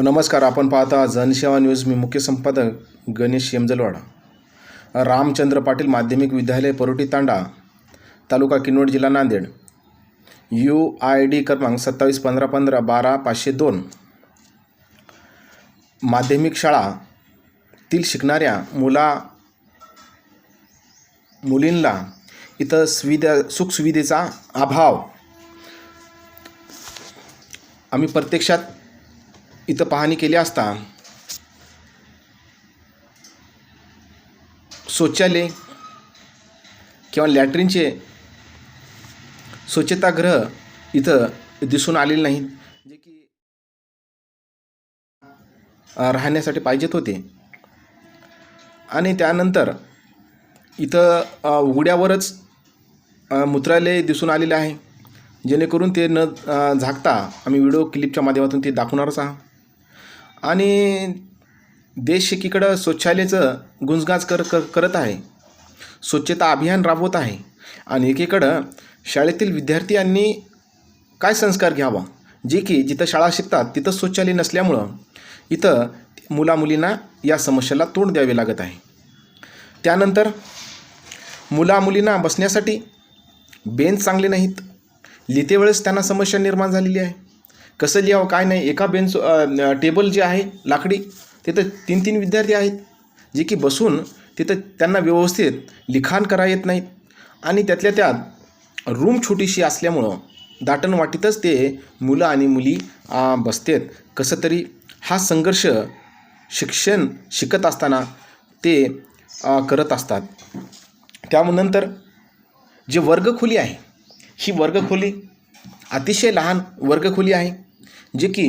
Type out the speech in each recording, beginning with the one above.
नमस्कार. आपण पाहता जनसेवा न्यूज. मी मुख्य संपादक गणेश यमजलवाडा. रामचंद्र पाटील माध्यमिक विद्यालय परोटी तांडा तालुका किनवट जिल्हा नांदेड. यू आय डी क्रमांक सत्तावीस पंधरा पंधरा बारा पाचशे दोन. माध्यमिक शाळातील शिकणाऱ्या मुला मुलींना इथं सुविधा सुखसुविधेचा अभाव. आम्ही प्रत्यक्षात इथं पाहणी केली असता शौचालय किंवा लॅट्रिनचे स्वच्छतागृह इथं दिसून आलेले नाहीत जे की राहण्यासाठी पाहिजेत होते. आणि त्यानंतर इथं उघड्यावरच मूत्रालय दिसून आलेले आहे. जेणेकरून ते न झाकता आम्ही व्हिडिओ क्लिपच्या माध्यमातून ते दाखवणारच आहोत. आणि देश एकीकडं स्वच्छालयाचं गुंजगाज कर कर करत आहे. स्वच्छता अभियान राबवत आहे. आणि एकीकडं शाळेतील विद्यार्थ्यांनी काय संस्कार घ्यावा? जे की जिथं शाळा शिकतात तिथं शौचालय नसल्यामुळं इथं मुलामुलींना या समस्येला तोंड द्यावे लागत आहे. त्यानंतर मुलामुलींना बसण्यासाठी बेंच चांगले नाहीत. लिहिते वेळेस त्यांना समस्या निर्माण झालेली आहे. कसं लिहावं काय नाही एका बेंच टेबल जे आहे लाकडी तिथं तीन तीन विद्यार्थी आहेत. जे की बसून तिथं त्यांना व्यवस्थित लिखाण करा येत नाहीत. आणि त्यातल्या त्यात रूम छोटीशी असल्यामुळं दाटण वाटीतच ते मुलं आणि मुली बसतेत. कसं तरी हा संघर्ष शिक्षण शिकत असताना ते करत असतात. त्यानंतर जे वर्गखोली आहे ही वर्गखोली अतिशय लहान वर्गखोली आहे. जे की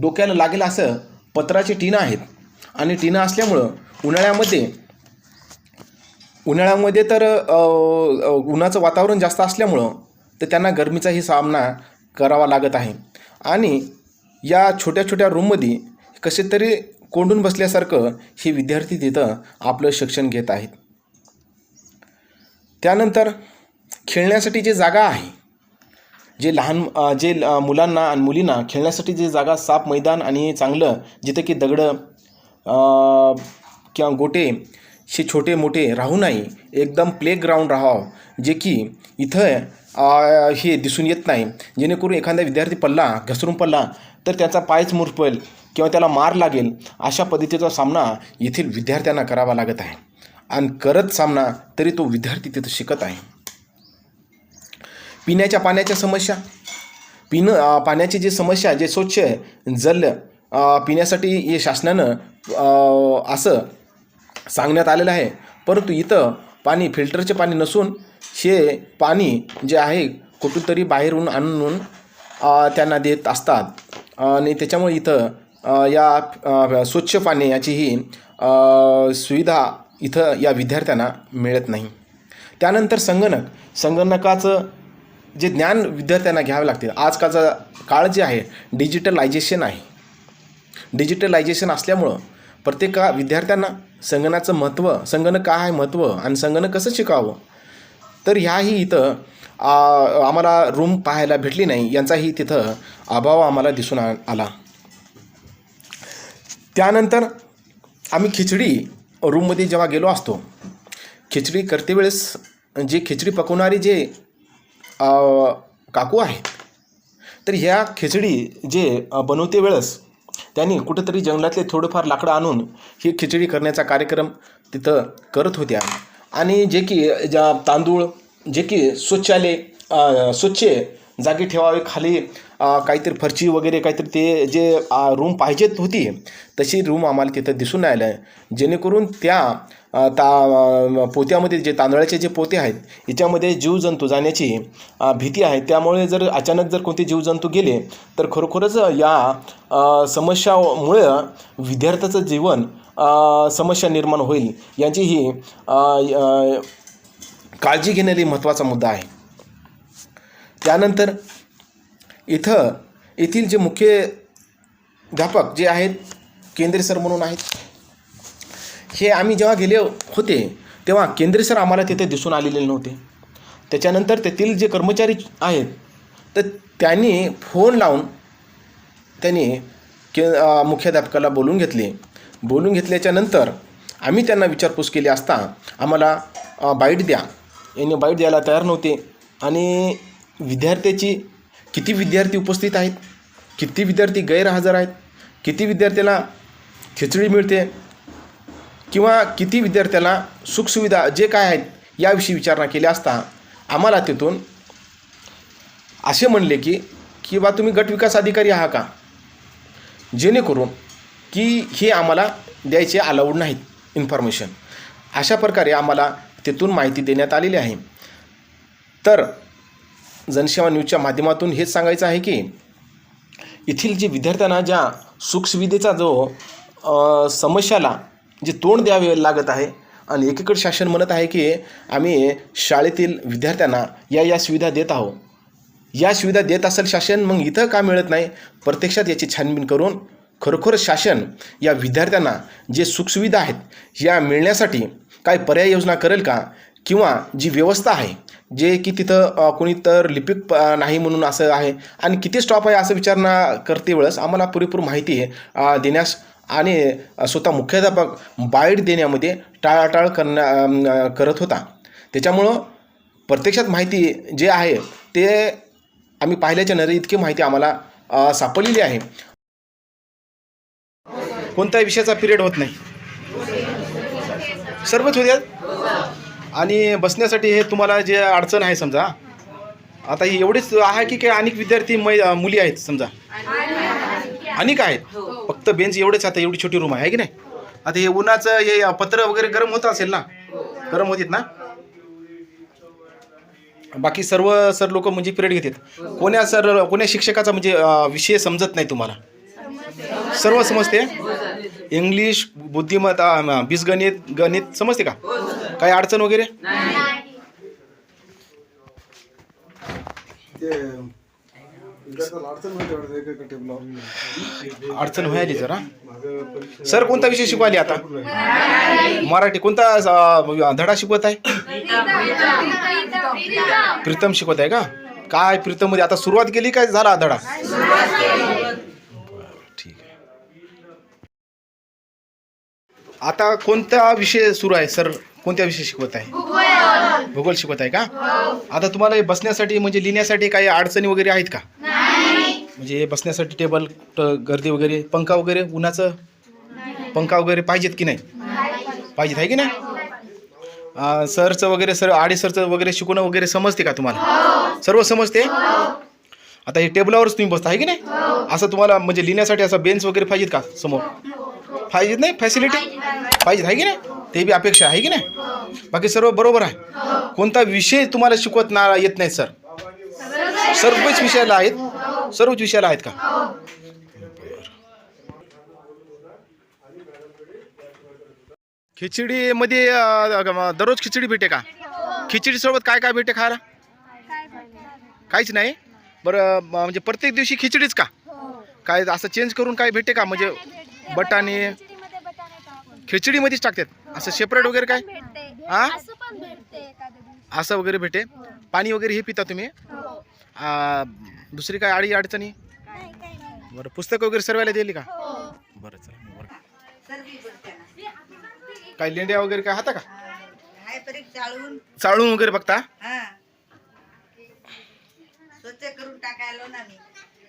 डोक्याला लागेल असं पत्राचे टीनं आहेत. आणि टीनं असल्यामुळं उन्हाळ्यामध्ये उन्हाळ्यामध्ये तर उन्हाचं वातावरण जास्त असल्यामुळं तर त्यांना गरमीचाही सामना करावा लागत आहे. आणि या छोट्या छोट्या रूममध्ये कसे तरी कोंडून बसल्यासारखं हे विद्यार्थी तिथं आपलं शिक्षण घेत आहेत. त्यानंतर खेळण्यासाठी जी जागा आहे जे लहान जे मुलांना आणि मुलींना खेळण्यासाठी जे जागा साफ मैदान आणि चांगलं जिथे की दगडं किंवा गोटे शे छोटे मोठे राहू नाही एकदम प्लेग्राऊंड राहावं जे की इथं हे दिसून येत नाही. जेणेकरून एखादा विद्यार्थी पडला घसरून पडला तर त्याचा पायच मुरपेल किंवा त्याला मार लागेल अशा पद्धतीचा सामना येथील विद्यार्थ्यांना करावा लागत आहे. आणि करत सामना तरी तो विद्यार्थी तिथं शिकत आहे. पिण्याच्या पाण्याच्या समस्या. पिणं पाण्याची जी समस्या जे स्वच्छ आहे जल पिण्यासाठी हे शासनानं असं सांगण्यात आलेलं आहे. परंतु इथं पाणी फिल्टरचे पाणी नसून हे पाणी जे आहे कुठून तरी बाहेरून आणून त्यांना देत असतात. आणि त्याच्यामुळे इथं या स्वच्छ पाणी याचीही सुविधा इथं या विद्यार्थ्यांना मिळत नाही. त्यानंतर संगणक. संगणकाचं जे ज्ञान विद्यार्थ्यांना घ्यावे लागते आजकालचा काळ जे आहे डिजिटलायझेशन आहे. डिजिटलायझेशन असल्यामुळं प्रत्येक विद्यार्थ्यांना संगणकाचं महत्त्व संगणक काय आहे महत्त्व आणि संगणक कसं शिकावं? तर ह्याही इथं आम्हाला रूम पाहायला भेटली नाही. यांचाही तिथं अभाव आम्हाला दिसून आ- आला. त्यानंतर आम्ही खिचडी रूममध्ये जेव्हा गेलो असतो खिचडी करते वेळेस जे खिचडी पकवणारे जे काकू आहेत. तर ह्या खिचडी जे बनवते वेळेस त्यांनी कुठंतरी जंगलातले थोडंफार लाकडं आणून ही खिचडी करण्याचा कार्यक्रम तिथं करत होत्या. आणि जे की ज्या तांदूळ जे की स्वच्छालय स्वच्छ जागी ठेवावे खाली काहीतरी फरची वगैरे काहीतरी ते जे रूम पाहिजेत होती तशी रूम आम्हाला तिथं दिसून नाही आलं जेणेकरून त्या ता पोत्यामध्ये जे तांदळाचे जे पोते आहेत याच्यामध्ये जीवजंतू जाण्याची भीती आहे. त्यामुळे जर अचानक जर कोणते जीवजंतू गेले तर खरोखरच या समस्यामुळं विद्यार्थ्याचं जीवन समस्या निर्माण होईल. यांची ही काळजी घेण्याला महत्त्वाचा मुद्दा आहे. त्यानंतर इथं येथील जे मुख्य अध्यापक जे आहेत केंद्रीय सर म्हणून आहेत हे आम्ही जेव्हा गेले होते तेव्हा केंद्रे सर आम्हाला तिथे दिसून आलेले नव्हते. त्याच्यानंतर तेथील जे कर्मचारी आहेत तर त्यांनी फोन लावून त्यांनी के मुख्याध्यापकाला बोलून घेतले. बोलून घेतल्याच्यानंतर आम्ही त्यांना विचारपूस केली असता आम्हाला बाईट द्या. यांनी बाईट द्यायला तयार नव्हते. आणि विद्यार्थ्याची किती विद्यार्थी उपस्थित आहेत? किती विद्यार्थी गैरहजर आहेत? किती विद्यार्थ्याला खिचडी मिळते? किंवा किती विद्यार्थ्याला सुखसुविधा जे काय आहेत याविषयी विचारणा केली असता आम्हाला तिथून असे म्हणले की की बा तुम्ही गट विकास अधिकारी आहात का? जेणेकरून की हे आम्हाला द्यायचे अलाउड नाहीत इन्फॉर्मेशन अशा प्रकारे आम्हाला तिथून माहिती देण्यात आलेली आहे. तर जनसेवा न्यूजच्या माध्यमातून हेच सांगायचं आहे की येथील जे विद्यार्थ्यांना ज्या सुखसुविधेचा जो समस्याला जे तोंड द्यावे लागत आहे. आणि एकीकडे शासन म्हणत आहे की आम्ही शाळेतील विद्यार्थ्यांना या या सुविधा देत आहोत. या सुविधा देत असेल शासन मग इथं का मिळत नाही? प्रत्यक्षात याची छानबीन करून खरोखर शासन या विद्यार्थ्यांना जे सुखसुविधा आहेत या मिळण्यासाठी काय पर्याय योजना करेल का? किंवा जी व्यवस्था आहे जे की तिथं कोणी तर लिपिक प- नाही म्हणून असं आहे आणि किती स्टॉप आहे असं विचारणा करते वेळेस आम्हाला पुरेपूर माहिती देण्यास आणि स्वतः मुख्याध्यापक बाईट देण्यामध्ये टाळाटाळ करण्या करत होता. त्याच्यामुळं प्रत्यक्षात माहिती जे आहे ते आम्ही पाहिल्याच्या नरे इतकी माहिती आम्हाला सापडलेली आहे. कोणत्याही विषयाचा पिरियड होत नाही. सर्वच होत्यात आणि बसण्यासाठी हे तुम्हाला जे अडचण आहे समजा आता ही एवढीच आहे की काही अनेक विद्यार्थी मै मुली आहेत समजा. अनेक आहेत. फक्त बेंच एवढेच आता एवढी छोटी रूम आहे है की नाही? आता हे उन्हाचं हे पत्र वगैरे गरम होत असेल ना? गरम होतीत ना? बाकी सर्व सर लोक म्हणजे पिरियड घेतात. कोण्या सर कोण्या शिक्षकाचा म्हणजे विषय समजत नाही तुम्हाला? सर्व समजते? इंग्लिश बुद्धिमत्ता बीजगणित गणित समजते का? काही अडचण वगैरे? अडचण व्हायली जरा. सर कोणता विषय शिकवायले आता? मराठी कोणता धडा शिकवत आहे? प्रीतम शिकवत आहे का? काय प्रीतममध्ये आता सुरुवात केली काय? झाला धडा? ठीक आहे. आता कोणता विषय सुरू आहे? सर कोणत्या विषय शिकवत आहे? भूगोल शिकवत आहे का? आता तुम्हाला बसण्यासाठी म्हणजे लिहिण्यासाठी काही अडचणी वगैरे आहेत का? म्हणजे हे बसण्यासाठी टेबल गर्दी वगैरे पंखा वगैरे उन्हाचं पंखा वगैरे पाहिजेत की नाही? पाहिजेत आहे की नाही? सरचं वगैरे सर आडी सरचं वगैरे शिकवणं वगैरे समजते का तुम्हाला? सर्व समजते? आता हे टेबलावरच तुम्ही बसता आहे की नाही? असं तुम्हाला म्हणजे लिहिण्यासाठी असं बेंच वगैरे पाहिजेत का समोर? पाहिजेत नाही? फॅसिलिटी पाहिजेत आहे की नाही? ते बी अपेक्षा आहे की नाही? बाकी सर्व बरोबर आहे. कोणता विषय तुम्हाला शिकवत ना येत नाही सर? सर्वच विषयाला आहेत. सर्वच विषयाला आहेत का? खिचडीमध्ये अं, दररोज खिचडी भेटे का? खिचडी सोबत काय काय भेटे खायला? काहीच नाही? बरं म्हणजे प्रत्येक दिवशी खिचडीच का? काय असं चेंज करून काय भेटे का? म्हणजे बटाणे? खिचडीमध्येच टाकतात? असं सेपरेट वगैरे काय? हा? असं वगैरे भेटे? पाणी वगैरे हे पिता तुम्ही? आ, दुसरी काय अडी अडचणी? बरं पुस्तक वगैरे सर्वायला दिली का? हो. बरं चला बरं. काय लेंड्या वगैरे काय हाता का? हाय चाळून. चाळून वगैरे बघता? हा. स्वच्छ करून टाकायला ना मी.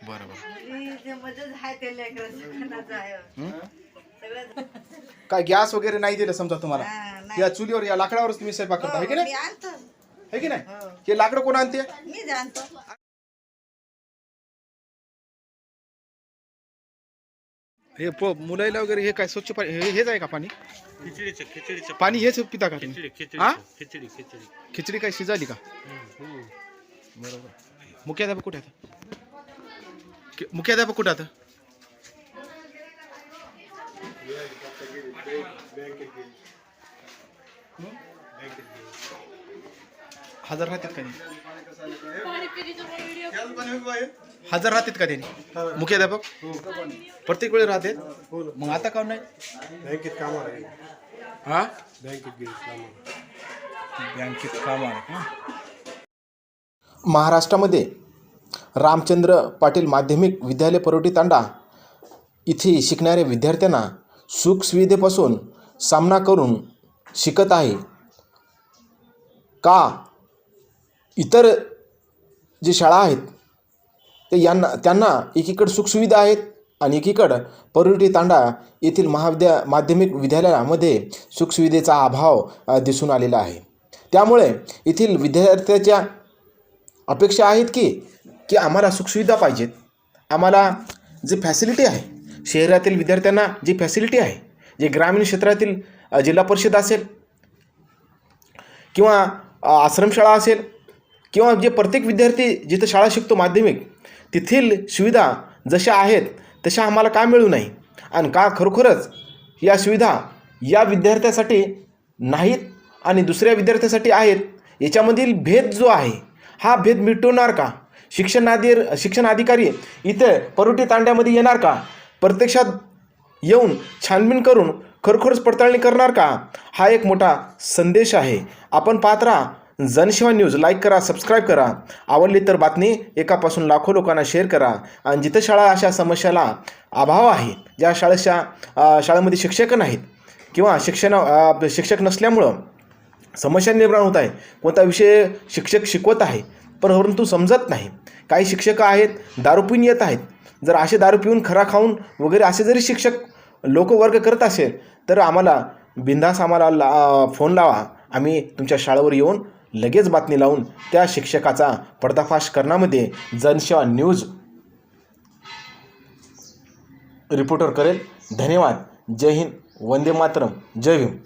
बरं बरं. मुली जे मजेच आहे ते लेकरं शिकण्याचं आहे. हं? सगळं काय गॅस वगैरे नाही दिलं समजा तुम्हाला? हा, नाही. या चुलीवर या लाकडावरच तुम्ही स्वयंपाक करता आहे की हो, मी नाही आणतो. आहे की नाही? हो. हे लाकडं कोण आणते? मी जाणतो हे पो मुलायला वगैरे हे काय स्वच्छ पाणी हे हेच आहे का पाणी? खिचडीचं खिचडीचं पाणी. हेच पिता का तुम्ही? खिचडी खिचडी हा? खिचडी खिचडी. खिचडी काय शिजाली का? हम्म. बरोबर. मुख्याध्यापक कुठे आता कि- मुख्याध्यापक कुठे आता हजर राहतात का त्यांनी? हजर राहतात का त्यांनी? मुख्याध्यापक? प्रत्येक वेळी राहते मग आता का नाही? बँकेत आहे. हा? बँकेत बँकेत काम महाराष्ट्रामध्ये रामचंद्र पाटील माध्यमिक विद्यालय परोटी तांडा इथे शिकणाऱ्या विद्यार्थ्यांना सुखसुविधेपासून सामना करून शिकत आहे. का इतर जे शाळा आहेत ते यांना त्यांना एकीकडं सुखसुविधा आहेत आणि एकीकडं परुटी तांडा येथील महाविद्या माध्यमिक विद्यालयामध्ये सुखसुविधेचा अभाव दिसून आलेला आहे. त्यामुळे येथील विद्यार्थ्याच्या अपेक्षा आहेत की की आम्हाला सुखसुविधा पाहिजेत. आम्हाला जे फॅसिलिटी आहे शहरातील विद्यार्थ्यांना जी फॅसिलिटी आहे जे ग्रामीण क्षेत्रातील जिल्हा परिषद असेल किंवा आश्रमशाळा असेल किंवा जे प्रत्येक विद्यार्थी जिथं शाळा शिकतो माध्यमिक तेथील सुविधा जशा आहेत तशा आम्हाला का मिळू नाही? आणि का खरोखरच या सुविधा या विद्यार्थ्यासाठी नाहीत आणि दुसऱ्या विद्यार्थ्यासाठी आहेत? याच्यामधील भेद जो आहे हा भेद मिटवणार का? शिक्षणाधी शिक्षण अधिकारी इथे परोटी तांड्यामध्ये येणार का? प्रत्यक्षात येऊन छानबीन करून खरोखरच पडताळणी करणार का? हा एक मोठा संदेश आहे. आपण पाहत राहा जनशिवा न्यूज लाईक करा सबस्क्राईब करा. आवडली तर बातमी एकापासून लाखो लोकांना शेअर करा. आणि जिथं शाळा अशा समस्याला अभाव आहे ज्या शाळेच्या शाळेमध्ये शिक्षक नाहीत किंवा शिक्षण शिक्षक नसल्यामुळं समस्या निर्माण होत आहे कोणता विषय शिक्षक शिकवत आहे परंतु समजत नाही. काही शिक्षक आहेत दारू पिऊन येत आहेत. जर असे दारू पिऊन खरा खाऊन वगैरे असे जरी शिक्षक लोकवर्ग करत असेल तर आम्हाला बिंदास आम्हाला ला फोन लावा. आम्ही तुमच्या शाळेवर येऊन लगेच बातमी लावून त्या शिक्षकाचा पर्दाफाश करण्यामध्ये जनसेवा न्यूज रिपोर्टर करेल. धन्यवाद. जय हिंद. वंदे मातरम. जय भीम.